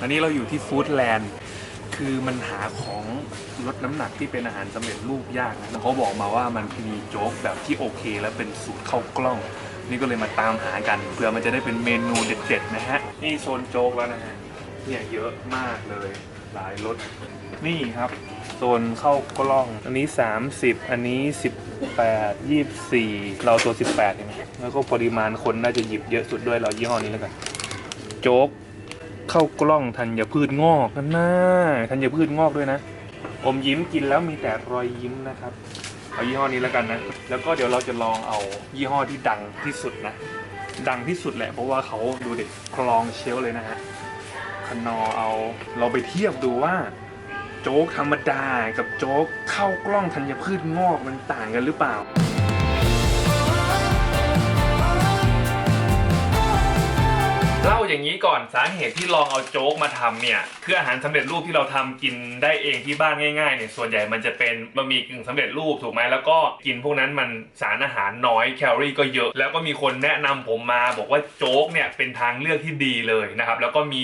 อันนี้เราอยู่ที่ฟู้ดแลนด์คือมันหาของลดน้ำหนักที่เป็นอาหารสำเร็จรูปยากนะแล้วเขาบอกมาว่ามันมีโจ๊กแบบที่โอเค และเป็นสูตรเข้ากล้อง นี่ก็เลยมาตามหากันเพื่อมันจะได้เป็นเมนูเด็ดๆนะฮะ นี่โซนโจ๊กแล้วนะฮะ เนี่ยเยอะมากเลย หลายรส นี่ครับ โซนเข้ากล้อง อันนี้ 30 อันนี้ 18 24 เราตัว 18เองแล้วก็ปริมาณคนน่าจะหยิบเยอะสุดด้วยเรายี่ห้อนี้แล้วกัน โจ๊ก ข้ากล้องธัญพืชงอกนั่นน่าธัญพืชงอกด้วยนะ อมยิ้มกินแล้วมีแต่รอยยิ้มนะครับ เอายี่ห้อนี้แล้วกันนะ แล้วก็เดี๋ยวเราจะลองเอายี่ห้อที่ดังที่สุดนะ ดังที่สุดแหละเพราะว่าเขาดูเด็กคลองเชลเลยนะฮะคนอเอาเราไปเทียบดูว่า โจ๊กธรรมดากับโจ๊กเข้ากล้องธัญพืชงอกมันต่างกันหรือเปล่า เล่าอย่างนี้ก่อนสาเหตุที่ลองเอาโจ๊กมาทำเนี่ยคืออาหารสำเร็จรูปที่เราทำกินได้เองที่บ้านง่ายๆเนี่ยส่วนใหญ่มันจะเป็นบะหมี่กึ่งสำเร็จรูปถูกไหมแล้วก็กินพวกนั้นมันสารอาหารน้อยแคลอรี่ก็เยอะ แล้วก็มีคนแนะนำผมมา บอกว่าโจ๊กเนี่ยเป็นทางเลือกที่ดีเลยนะครับแล้วก็มี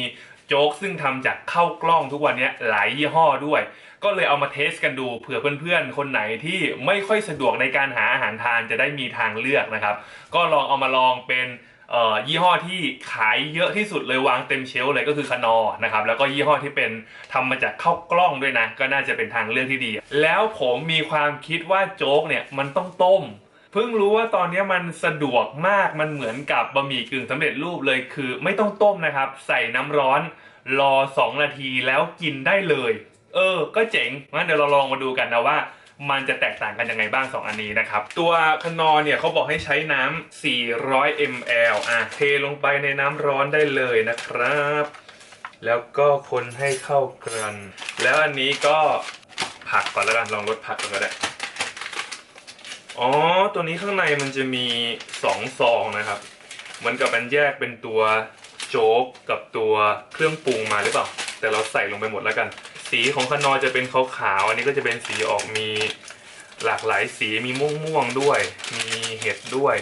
โจ๊กซึ่งทำจากข้าวกล้องทุกวันนี้หลายยี่ห้อด้วย ก็เลยเอามาเทสกันดูเผื่อเพื่อนๆ คนไหนที่ไม่ค่อยสะดวกในการหาอาหารทานจะได้มีทางเลือกนะครับ ก็ลองเอามาลองเป็น ยี่ห้อที่ขายเยอะที่สุดเลยวางเต็มเชลเลยก็คือคนอนะครับแล้วก็ยี่ห้อที่เป็นทำมาจากข้าวกล้องด้วยนะ ก็น่าจะเป็นทางเลือกที่ดี แล้วผมมีความคิดว่าโจ๊กเนี่ยมันต้องต้มเพิ่งรู้ว่าตอนนี้มันสะดวกมากมันเหมือนกับบะหมี่กึ่งสำเร็จรูปเลยคือ ไม่ต้องต้มนะครับ ใส่น้ำร้อนรอ 2 นาทีแล้วกินได้เลย เออ ก็เจ๋งงั้นเดี๋ยวเราลองมาดูกันนะว่า มันจะแตกต่างกันยังไงบ้าง 2 อันนี้นะครับ ตัวคนอเนี่ยเขาบอกให้ใช้น้ำ400 ml อะเทลงไปในน้ำร้อนได้เลยนะครับ แล้วก็คนให้เข้ากัน แล้วอันนี้ก็ผักก่อนแล้วกันลองลดผักก่อนก็ได้อ๋อ ตัวนี้ข้างในมันจะมี2ซองนะครับ เหมือนกับมันแยกเป็นตัวโจ๊กกับตัวเครื่องปรุงมาหรือเปล่า แต่เราใส่ลงไปหมดแล้วกัน สีของขนอจะเป็นขาวๆอันนี้ก็จะเป็นสีออกมีหลากหลายสีมีม่วงๆด้วย มีเห็ดด้วย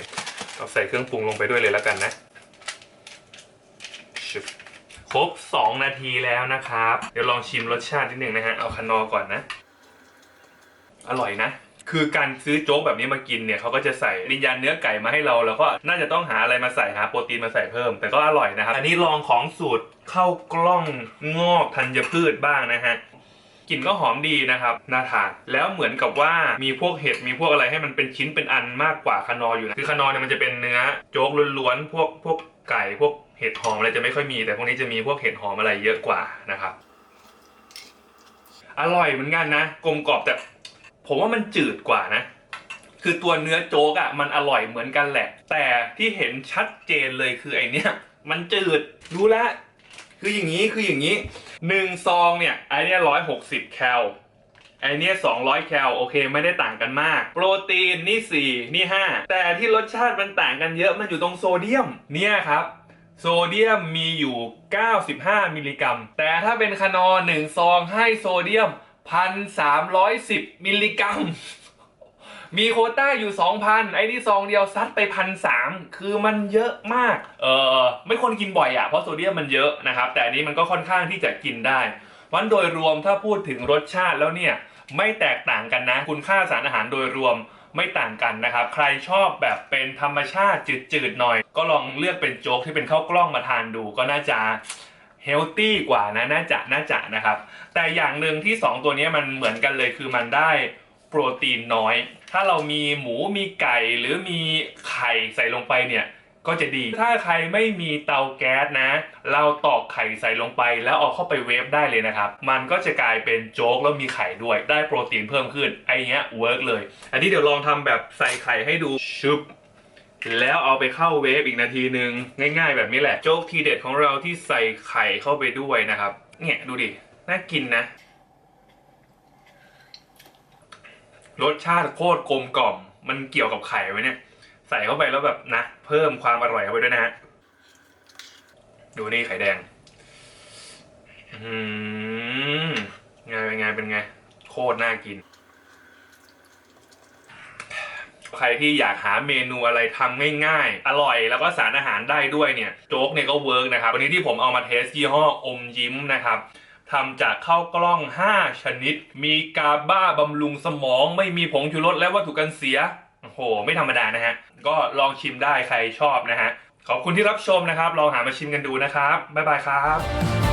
เราใส่เครื่องปรุงลงไปด้วยเลยแล้วกันนะชึบครบ 2 นาทีแล้วนะครับ เดี๋ยวลองชิมรสชาตินิดหนึ่งนะฮะ เอาคนอก่อนนะ อร่อยนะ คือการซื้อโจ๊กแบบนี้มากินเนี่ยเขาก็จะใส่ริญญาณเนื้อไก่มาให้เรา แล้วก็น่าจะต้องหาอะไรมาใส่หาโปรตีนมาใส่เพิ่ม แต่ก็อร่อยนะครับ อันนี้ลองของสูตรเข้ากล้องงอกธัญพืชบ้างนะฮะกลิ่นก็หอมดีนะครับน่าทานแล้วเหมือนกับว่ามีพวกเห็ดมีพวกอะไรให้มันเป็นชิ้นเป็นอันมากกว่าคานออยู่นะคือคานอเนี่ยมันจะเป็นเนื้อโจ๊กล้วนๆพวกพวกไก่พวกเห็ดหอมอะไรจะไม่ค่อยมี แต่พวกนี้จะมีพวกเห็ดหอมอะไรเยอะกว่านะครับอร่อยเหมือนกันนะกลมกรอบแต่ ผมว่ามันจืดกว่านะ คือตัวเนื้อโจ๊กอะ่ะมันอร่อยเหมือนกันแหละ แต่ที่เห็นชัดเจนเลยคือไอเนี้ยมันจืดรู้ล้วคืออย่างนี้คืออย่างนี้หนึ่งซองเนี่ยไอเนี้ยร้อยหกสิบแคลไอเนี้ยสองร้อยแคลโอเคไม่ได้ต่างกันมาก โปรตีนนี่สี่นี่ห้าแต่ที่รสชาติมันต่างกันเยอะมันอยู่ตรงโซเดียมเนี่ยครับโซเดียมมีอยู่ 95 มิลลิกรัม แต่ถ้าเป็นคานอหนึ่งซองให้โซเดียม 1,310 มิลลิกรัม มีโคต้าอยู่ 2,000 ไอ้ที่ซองเดียวซัดไปพันสามคือมันเยอะมาก เออไม่ควรกินบ่อยอะเพราะโซเดียมมันเยอะนะครับ แต่อันนี้มันก็ค่อนข้างที่จะกินได้ วันโดยรวมถ้าพูดถึงรสชาติแล้วเนี่ย ไม่แตกต่างกันนะ คุณค่าสารอาหารโดยรวมไม่ต่างกันนะครับ ใครชอบแบบเป็นธรรมชาติจืดๆหน่อย ก็ลองเลือกเป็นโจ๊กที่เป็นข้าวกล้องมาทานดูก็น่าจะ เฮลตี้กว่านะน่าจะน่าจะนะครับ แต่อย่างหนึ่งที่ 2 ตัวนี้มันเหมือนกันเลยคือมันได้โปรตีนน้อย ถ้าเรามีหมูมีไก่หรือมีไข่ใส่ลงไปเนี่ยก็จะดี ถ้าใครไม่มีเตาแก๊สนะ เราตอกไข่ใส่ลงไป แล้วเอาเข้าไปเวฟได้เลยนะครับ มันก็จะกลายเป็นโจ๊กแล้วมีไข่ด้วย ได้โปรตีนเพิ่มขึ้น ไอเนี้ยเวิร์กเลย อันนี้เดี๋ยวลองทำแบบใส่ไข่ให้ดูชุบ แล้วเอาไปเข้าเวฟอีกนาทีหนึ่งง่ายๆ แบบนี้แหละ โจ๊กทีเด็ดของเราที่ใส่ไข่เข้าไปด้วยนะครับ เนี่ยดูดิ น่ากินนะ รสชาติโคตรกลมกล่อม มันเกี่ยวกับไข่ไว้เนี่ย ใส่เข้าไปแล้วแบบนะ เพิ่มความอร่อยเข้าไปด้วยนะฮะ ดูนี่ไข่แดง อืมไงเป็นไงเป็นไง โคตรน่ากิน ใครที่อยากหาเมนูอะไรทำง่ายๆ อร่อยแล้วก็สารอาหารได้ด้วยเนี่ยโจ๊กเนี่ยก็เวิร์กนะครับ วันนี้ที่ผมเอามาเทสยี่ห้ออมยิ้มนะครับทำจากข้าวกล้อง 5 ชนิด มีกาบ้าบำรุงสมอง ไม่มีผงชูรสและวัตถุกันเสียโอ้โห ไม่ธรรมดานะฮะ ก็ลองชิมได้ใครชอบนะฮะ ขอบคุณที่รับชมนะครับ ลองหามาชิมกันดูนะครับ บ๊ายบายครับ